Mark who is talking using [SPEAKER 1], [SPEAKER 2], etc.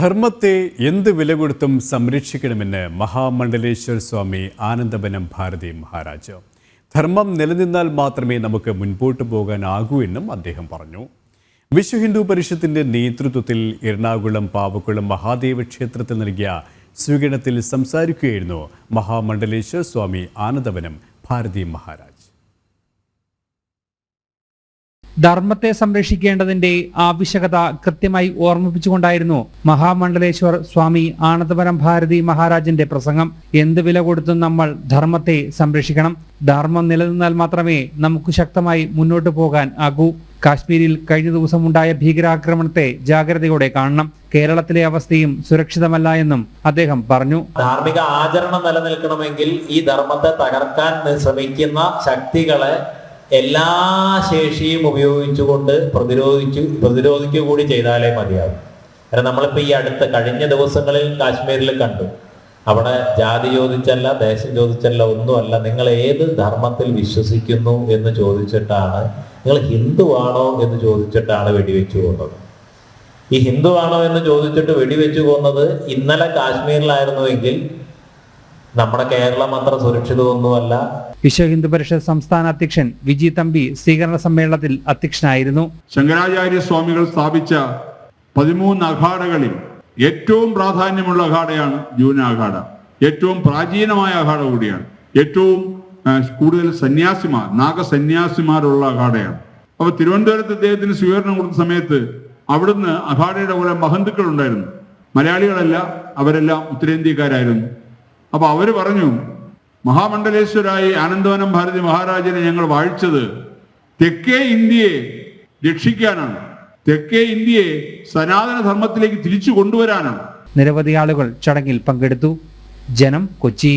[SPEAKER 1] ധർമ്മത്തെ എന്ത് വില കൊടുത്തും സംരക്ഷിക്കണമെന്ന് മഹാമണ്ഡലേശ്വർ സ്വാമി ആനന്ദവനം ഭാരതി മഹാരാജ്. ധർമ്മം നിലനിന്നാൽ മാത്രമേ നമുക്ക് മുൻപോട്ട് പോകാനാകൂ എന്നും അദ്ദേഹം പറഞ്ഞു. വിശ്വ ഹിന്ദു പരിഷത്തിന്റെ നേതൃത്വത്തിൽ എറണാകുളം പാവക്കുളം മഹാദേവ ക്ഷേത്രത്തിൽ നൽകിയ സ്വീകരണത്തിൽ സംസാരിക്കുകയായിരുന്നു മഹാമണ്ഡലേശ്വർ സ്വാമി ആനന്ദവനം ഭാരതി മഹാരാജ്.
[SPEAKER 2] ധർമ്മത്തെ സംരക്ഷിക്കേണ്ടതിന്റെ ആവശ്യകത കൃത്യമായി ഓർമ്മിപ്പിച്ചുകൊണ്ടായിരുന്നു മഹാമണ്ഡലേശ്വർ സ്വാമി ആനന്ദപരം ഭാരതി മഹാരാജന്റെ പ്രസംഗം. എന്ത് വില കൊടുത്തും നമ്മൾ ധർമ്മത്തെ സംരക്ഷിക്കണം. ധർമ്മം നിലനിന്നാൽ മാത്രമേ നമുക്ക് ശക്തമായി മുന്നോട്ട് പോകാൻ ആകൂ. കാശ്മീരിൽ കഴിഞ്ഞ ദിവസമുണ്ടായ ഭീകരാക്രമണത്തെ ജാഗ്രതയോടെ കാണണം. കേരളത്തിലെ അവസ്ഥയും സുരക്ഷിതമല്ല എന്നും അദ്ദേഹം പറഞ്ഞു.
[SPEAKER 3] ധാർമ്മിക ആചരണം നിലനിൽക്കണമെങ്കിൽ ഈ ധർമ്മത്തെ തകർക്കാൻ ശ്രമിക്കുന്ന ശക്തികളെ എല്ലാ ശേഷിയും ഉപയോഗിച്ചുകൊണ്ട് പ്രതിരോധിച്ചു പ്രതിരോധിക്കുക കൂടി ചെയ്താലേ മതിയാകും കാരണം നമ്മളിപ്പോൾ ഈ അടുത്ത കഴിഞ്ഞ ദിവസങ്ങളിൽ കാശ്മീരിൽ കണ്ടു. അവിടെ ജാതി ചോദിച്ചല്ല ദേശം ചോദിച്ചല്ല ഒന്നുമല്ല. നിങ്ങൾ ഏത് ധർമ്മത്തിൽ വിശ്വസിക്കുന്നു എന്ന് ചോദിച്ചിട്ടാണ് നിങ്ങൾ ഹിന്ദുവാണോ എന്ന് ചോദിച്ചിട്ടാണ് വെടിവെച്ചു പോകുന്നത് ഈ ഹിന്ദുവാണോ എന്ന് ചോദിച്ചിട്ട് വെടിവെച്ചു പോകുന്നത് ഇന്നലെ കാശ്മീരിലായിരുന്നുവെങ്കിൽ നമ്മുടെ കേരളം അത്ര സുരക്ഷിതമൊന്നുമല്ല.
[SPEAKER 2] വിശ്വ ഹിന്ദു പരിഷത്ത് സംസ്ഥാന അധ്യക്ഷൻ വിജി തമ്പി സ്വീകരണ സമ്മേളനത്തിൽ അധ്യക്ഷനായിരുന്നു.
[SPEAKER 4] ശങ്കരാചാര്യ സ്വാമികൾ സ്ഥാപിച്ച പതിമൂന്ന് അഖാഡകളിൽ ഏറ്റവും പ്രാധാന്യമുള്ള അഖാഡയാണ് ജൂന അഖാഡ. ഏറ്റവും പ്രാചീനമായ അഖാഡ കൂടിയാണ്. ഏറ്റവും കൂടുതൽ സന്യാസിമാർ നാഗസന്യാസിമാരുള്ള അഖാഡയാണ്. അപ്പൊ തിരുവനന്തപുരത്ത് അദ്ദേഹത്തിന് സ്വീകരണം കൊടുത്ത സമയത്ത് അവിടുന്ന് അഖാഡയുടെ കുറെ മഹന്തുക്കൾ ഉണ്ടായിരുന്നു. മലയാളികളല്ല അവരെല്ലാം ഉത്തരേന്ത്യക്കാരായിരുന്നു. അപ്പൊ അവർ പറഞ്ഞു മഹാമണ്ഡലേശ്വരായി ആനന്ദവനം ഭാരതി മഹാരാജനെ ഞങ്ങൾ വാഴിച്ചത് തെക്കേ ഇന്ത്യയെ രക്ഷിക്കാനാണ്. തെക്കേ ഇന്ത്യയെ സനാതന ധർമ്മത്തിലേക്ക് തിരിച്ചു കൊണ്ടുവരാനാണ്.
[SPEAKER 2] നിരവധി ആളുകൾ ചടങ്ങിൽ പങ്കെടുത്തു. ജനം കൊച്ചി